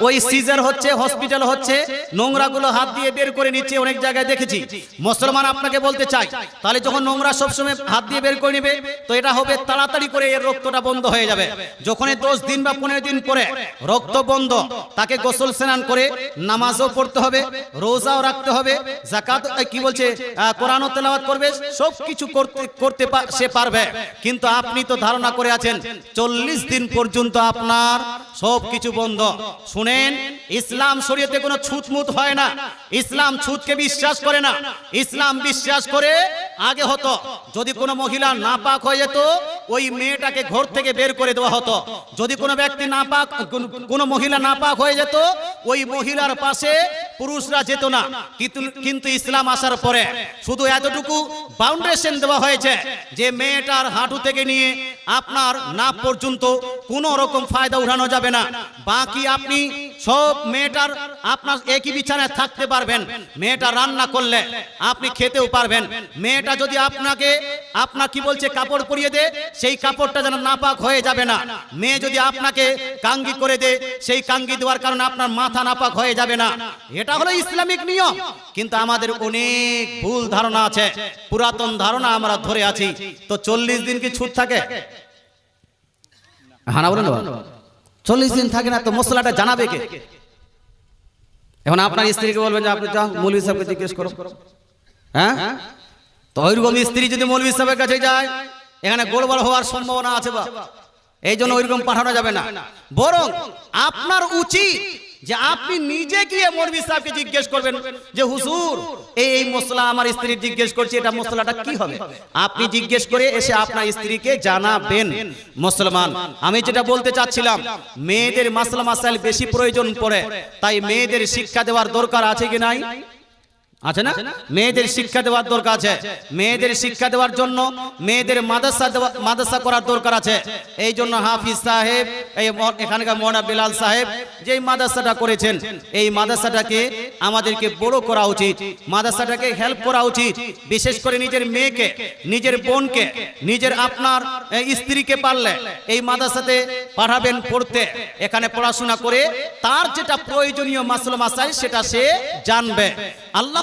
ওই সিজার হচ্ছে হসপিটাল হচ্ছে নোংরাগুলো হাত দিয়ে বের করে নিচ্ছে অনেক জায়গায় দেখেছি। মুসলমান আপনাকে বলতে চাই তাহলে যখন নোংরা সবসময় হাত দিয়ে বের করে নেবে তো এটা হবে তাড়াতাড়ি করে এর রক্তটা বন্ধ হয়ে যাবে। যখন দশ দিন বা পনেরো দিন পরে রক্ত বন্ধ তাকে গোসল স্নান করে নামাজও পড়তে হবে রোজাও রাখতে হবে জাকাত কি বলছে আহ, কোরআনও তেলাওয়াত করবে সব কিছু করতে করতে সে পারবে। কিন্তু আপনি তো ধারণা করে আছেন চল্লিশ দিন পর্যন্ত আপনার সব কিছু বন্ধ শুনেন, ইসলাম শরীয়তে কোনো ছুতমুত হয় না। ইসলাম ছুতকে বিশ্বাস করে না। ইসলাম বিশ্বাস করে আগে হতো। যদি কোনো মহিলা নাপাক হয়ে যেত, ওই মেয়েটাকে ঘর থেকে বের করে দেওয়া হতো। যদি কোনো ব্যক্তি নাপাক, কোনো মহিলা নাপাক হয়ে যেত, ওই মহিলার পাশে পুরুষরা যেত না। কিন্তু ইসলাম আসার পরে শুধু এতটুকু বাউন্ডেশন দেওয়া হয়েছে যে মেয়েটার হাঁটু থেকে নিয়ে আপনার নাপ পর্যন্ত কোনো রকম ফায়দা উঠানো যাবে না। বাকি আপনি সব মেয়েটার আপনার একই বিছানায় থাকতে পারবেন। মেয়েটা রান্না করলে আপনি খেতেও পারবেন। মেয়েটা যদি আপনাকে, আপনার কি বলছে, কাপড় পরিয়ে দে, সেই কাপড়টা যেন নাপাক হয়ে যাবে না। মেয়ে যদি আপনাকে কাঙ্গি করে দে, সেই কাঙ্গি দেওয়ার কারণে আপনার মাথা নাপাক হয়ে যাবে না। এটা হলো ইসলামিক নিয়ম। কিন্তু আমাদের অনেক ভুল ধারণা আছে। পুরাতন ধারণা আমরা ধরে আছি। তো চল্লিশ দিন কি ছুট থাকে? হ্যাঁ না, বলেন? চল্লিশ দিন থাকে না তো মশলাটা জানাবে কে? এখন আপনার স্ত্রীকে বলবেন যে আপনি যাও মৌলভী সাহেবকে জিজ্ঞেস করো। হ্যাঁ? তো ওইরকম স্ত্রী যদি মৌলভী সাহেবের কাছে যায় এখানে গোলবার হওয়ার সম্ভাবনা আছে বা? এই জন্য ওইরকম পাঠানো যাবে না। বরং আপনার উচিত যে আপনি নিজে গিয়ে মরবি সাহেবকে জিজ্ঞেস করবেন যে, হুজুর, এই মশলা আমার স্ত্রী জিজ্ঞেস করছে, এটা মশলাটা কি হবে? আপনি জিজ্ঞেস করে এসে আপনার স্ত্রীকে জানাবেন। মুসলমান, আমি যেটা বলতে চাচ্ছিলাম, মেয়েদের মাসলা মাসাইল বেশি প্রয়োজন পড়ে, তাই মেয়েদের শিক্ষা দেওয়ার দরকার আছে কি নাই? আছে না? মেয়েদের শিক্ষা দেওয়ার দরকার আছে। মেয়েদের শিক্ষা দেওয়ার জন্য মেয়েদের মাদ্রাসা মাদ্রাসা করার দরকার আছে। এই জন্য হাফিজ সাহেব এই এখানকার মৌনা বিলাল সাহেব যে মাদ্রাসাটা করেছেন এই মাদ্রাসাটাকে আমাদেরকে বড় করা উচিত। মাদ্রাসাটাকে হেল্প করা উচিত। বিশেষ করে নিজের মেয়েকে নিজের বোনকে নিজের আপনার স্ত্রীকে পারলে এই মাদ্রাসাতে পাঠাবেন পড়তে। এখানে পড়াশোনা করে তার যেটা প্রয়োজনীয় মাসল মাসাই সেটা সে জানবে। আল্লাহ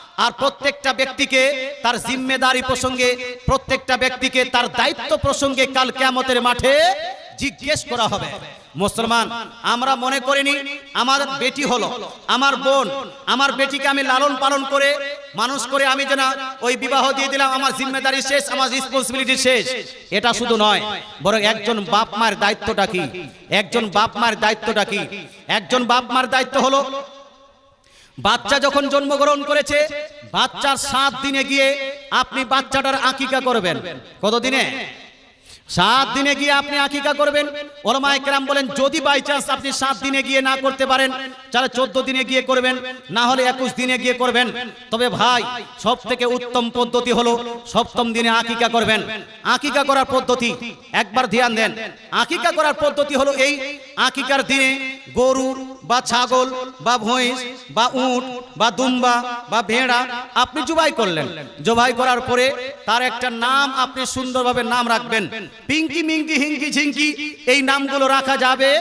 আর প্রত্যেকটা ব্যক্তিকে তার জিম্মেদারি প্রসঙ্গে, প্রত্যেকটা ব্যক্তিকে তার দায়িত্ব প্রসঙ্গে কাল কেয়ামতের মাঠে জিজ্ঞেস করা হবে। মুসলমান, আমরা মনে করিনি আমার বেটি হলো, আমার বোন, আমার বেটিকে আমি লালন পালন করে, মানুষ করে আমি যেন ওই বিবাহ দিয়ে দিলাম, আমার জিম্মেদারি শেষ, আমার রেসপন্সিবিলিটি শেষ। এটা শুধু নয়, বরং একজন বাপ মায়ের দায়িত্বটা কি? একজন বাপ মায়ের দায়িত্বটা কি? একজন বাপ মায়ের দায়িত্ব হলো বাচ্চা যখন জন্মগ্রহণ করেছে, বাচ্চার সাত দিনে গিয়ে আপনি বাচ্চাটার আকিকা করবেন। কতদিনে? সাত দিনে গিয়ে আপনি আকিকা করবেন। ওলমায় কেরাম বলেন, যদি বাই চান্স আপনি সাত দিনে গিয়ে না করতে পারেন, তাহলে চোদ্দ দিনে গিয়ে করবেন, না হলে একুশ দিনে গিয়ে করবেন। তবে ভাই সব থেকে উত্তম পদ্ধতি হলো সপ্তম দিনে আকিকা করবেন। আকিকা করার পদ্ধতি, একবার ধ্যান দেন। আকিকা করার পদ্ধতি হলো এই, আকিকার দিনে গরু বা ছাগল, বা ভৈঁস বা উঁট, বা দুম্বা, বা ভেড়া, আপনি জুবাই করলেন। জবাই করার পরে তার একটা নাম আপনি সুন্দরভাবে নাম রাখবেন। পিঙ্কি, মিঙ্কি, হিঙ্কি, ঝিঙ্কি, এই নামগুলো রাখা যাবে?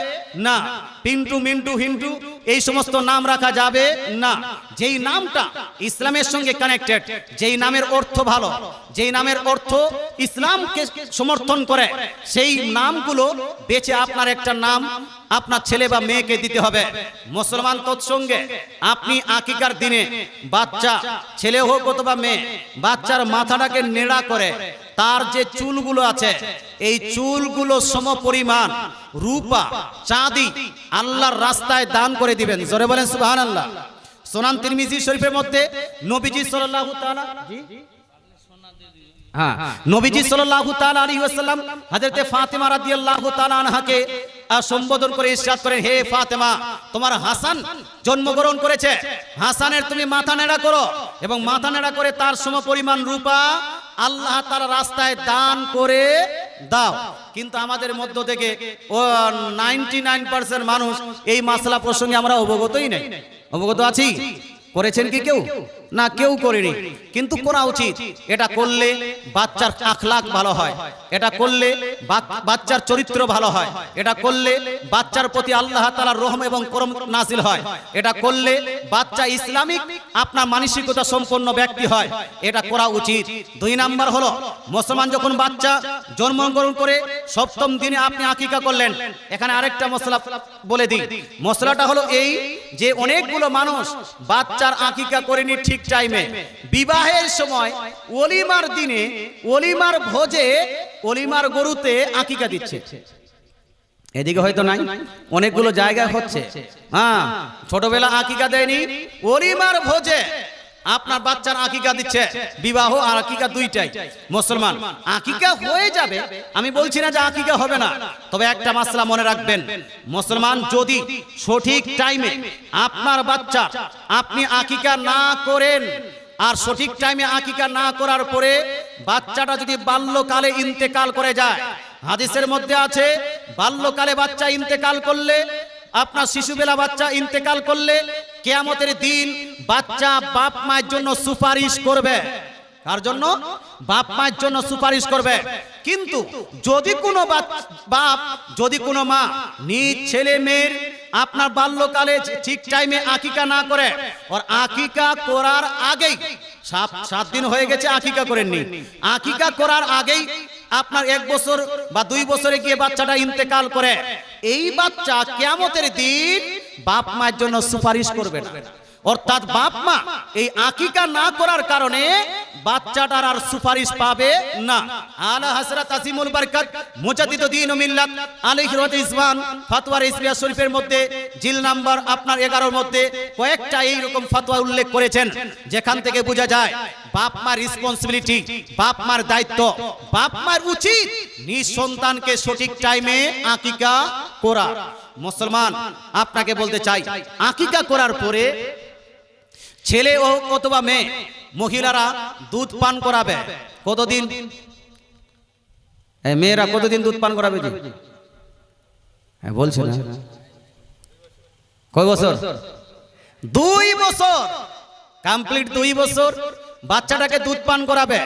না। পিন্টু, মিন্টু, হিন্টু এই সমস্ত নাম রাখা যাবে না। যেই নামটা ইসলামের সঙ্গে কানেক্টেড যেই নামের অর্থ ভালো, যেই নামের অর্থ ইসলামকে সমর্থন করে, সেই নামগুলো বেছে আপনার একটা নাম আপনার ছেলে বা মেয়েকে দিতে হবে। মুসলমান তৎসঙ্গে আপনি আকিকার দিনে বাচ্চা, ছেলে হোক অথবা মেয়ে, বাচ্চার মাথাটাকে নেড়া করে তার যে চুলগুলো আছে, এই চুলগুলো সম পরিমাণ রূপা, চাঁদি আল্লাহর রাস্তায় দান করে দিবেন। জোরে বলেন সুবহানাল্লাহ। সোনান তিরমিজি শরীফের মধ্যে নবীজি সাল্লাল্লাহু তাআলা হ্যাঁ জন্মগ্রহণ করেছে। হাসানের তুমি মাথা নেড়া করো এবং মাথা নেড়া করে তার সম পরিমাণ রূপা আল্লাহ তার রাস্তায় দান করে দাও। কিন্তু আমাদের মধ্য থেকে নাইনটি নাইন পার্সেন্ট মানুষ এই মাসলা প্রসঙ্গে আমরা অবগতই নেই। অবগত আছি? করেছেন কি কেউ? না কেউ করেনি। কিন্তু করা উচিত। এটা করলে বাচ্চার আখলাক ভালো হয়। এটা করলে বাচ- বাচ্চার চরিত্র ভালো হয়। এটা করলে বাচ্চার প্রতি আল্লাহ তাআলার রহম এবং করম নাসিল হয়। এটা করলে বাচ্চা ইসলামিক আপনার মানসিকতা সম্পন্ন ব্যক্তি হয়। এটা করা উচিত। দুই নাম্বার হলো মুসলমান যখন বাচ্চা জন্মগ্রহণ করে সপ্তম দিনে আপনি আকিকা করলেন। এখানে আরেকটা মশলা বলে দিই। মশলাটা হলো এই যে অনেকগুলো মানুষ বাচ্চার আকিকা করেনি ঠিক টাইমে বিবাহের সময় অলিমার দিনে অলিমার ভোজে অলিমার গরুতে আকিকা দিচ্ছে। এদিকে হয়তো নাই? অনেকগুলো জায়গা হচ্ছে। হ্যাঁ ছোটবেলা আকিকা দেয়নি। অলিমার ভোজে আপনার বাচ্চার আকিকা দিচ্ছে। বিবাহ আর আকিকা দুইটাই। মুসলমান, আকিকা হয়ে যাবে, আমি বলছি না যে আকিকা হবে না, তবে একটা মাসলা মনে রাখবেন। মুসলমান, যদি সঠিক টাইমে আপনার বাচ্চা আপনি আকিকা না করেন, আর সঠিক টাইমে আকিকা না করার পরে বাচ্চাটা যদি বাল্যকালে ইন্তেকাল করে যায়, হাদিসের মধ্যে আছে, বাল্যকালে বাচ্চা ইন্তেকাল করলে, আপনার শিশুবেলা বাচ্চা ইন্তেকাল করলে কেয়ামতের দিন বাচ্চা বাপ মায়ের জন্য সুপারিশ করবে। কার জন্য? বাপ মায়ের জন্য সুপারিশ করবে। কিন্তু যদি কোনো বাপ যদি কোনো মা নিজ ছেলে মেয়ের আপনার বাল্যকালে ঠিক টাইমে আকিকা না করে, ওর আকিকা করার আগেই সাত সাত দিন হয়ে গেছে আকিকা করেননি। আকিকা করার আগেই আপনার এক বছর বা দুই বছরে গিয়ে বাচ্চাটা ইন্তেকাল করে। এই বাচ্চা কেয়ামতের দিন বাপ মায়ের জন্য সুপারিশ করবে না। অর্থাৎ বাপ মা এই আকিকা না করার কারণে বাচ্চাটার আর সুপারিশ পাবে না। আলা হযরত আজিমুল বরকত, মুজাদ্দিদ দ্বীন ও মিল্লাত, আলাইহি রাহমাত ইসমান ফতোয়ার ইসমিয়া শরীফের মধ্যে, জিল নাম্বার আপনার 11 এর মধ্যে কয়েকটা এই রকম ফতোয়া উল্লেখ করেছেন, যেখান থেকে বোঝা যায় বাপ মার রেসপন্সিবিলিটি বাপ মার দায়িত্ব, বাপ মার উচিত নিজ সন্তানকে সঠিক টাইমে আকিকা করা। মুসলমান, আপনাকে বলতে চাই, আকিকা করার পরে ছেলে ও অথবা মেয়ে, মহিলারা দুধ পান করাবে। কতদিন? মেয়েরা কতদিন দুধ পান করাবে হ্যাঁ বলছে না। কয় বছর? দুই বছর। কমপ্লিট দুই বছর। বাচ্চাটাকে দুধ পান করাবে।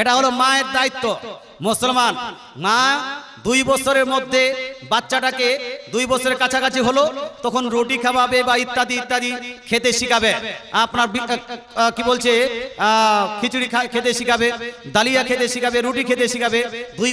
এটা হলো মায়ের দায়িত্ব। মুসলমান, মা দুই বছরের মধ্যে বাচ্চাটাকে দুই বছরের কাছাকাছি হলো, তখন রুটি খাওয়াবে বা ইত্যাদি ইত্যাদি খেতে শিখাবে। আপনার কি বলছে? খিচুড়ি খেতে শিখাবে, দালিয়া খেতে শিখাবে, রুটি খেতে শিখাবে। দুই